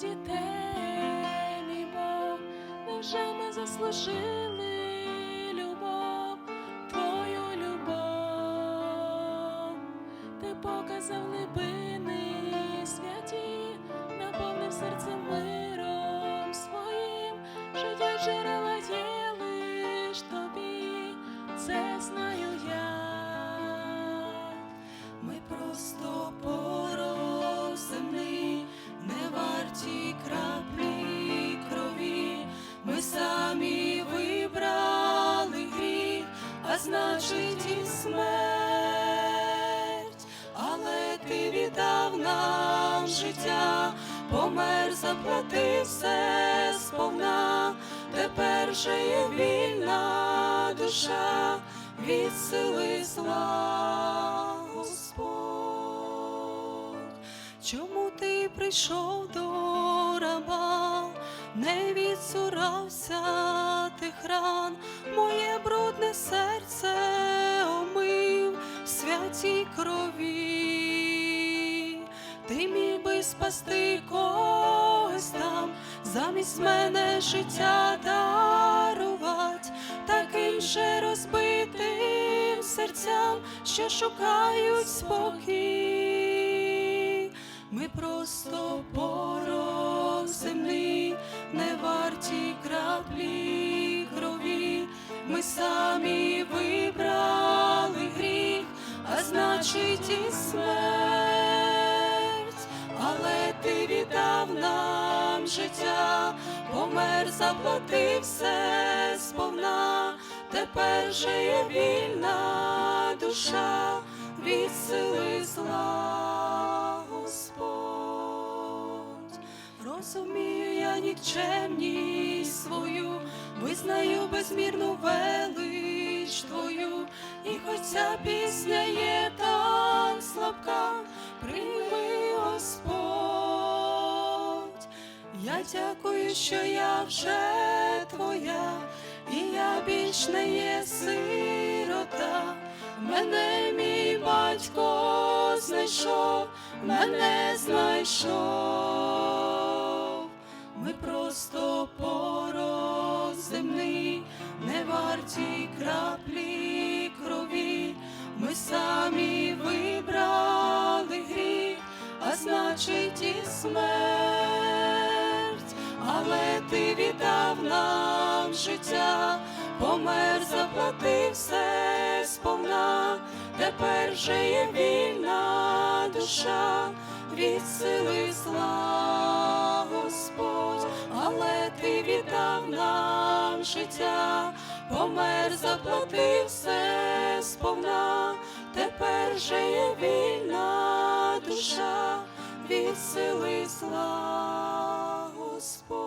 Дітей, мій Бог, невже ми заслужили любов, Твою любов, ти показав глибини святі, наповнив серце значить і смерть. Але ти віддав нам життя, помер, заплатив все сповна. Тепер же є вільна душа від сили зла, Господь. Чому ти прийшов до раба, не відсурався тих ран, моє брудне серце омив в святій крові. Ти міг би спасти когось там, замість мене життя дарувати, таким же розбитим серцям, що шукають спокій. Ми просто краплі крові. Ми самі вибрали гріх, а значить і смерть. Але ти віддав нам життя, помер, заплатив все сповна. Тепер же є вільна душа від сили зла, Господь. Розумію я нікчемність свою, визнаю безмірну велич твою, і хоч пісня є так слабка, прийми Господь. Я дякую, що я вже твоя, і я більш не є сирота. Мене мій батько знайшов, мене знайшов. Ми просто порох земний, не варті краплі крові. Ми самі вибрали гріх, а значить і смерть. Але ти віддав нам життя, помер, заплатив все сповна. Тепер же є вільна душа від сили зла, життя, помер, заплатив все сповна, тепер же є вільна душа від сили зла Господь.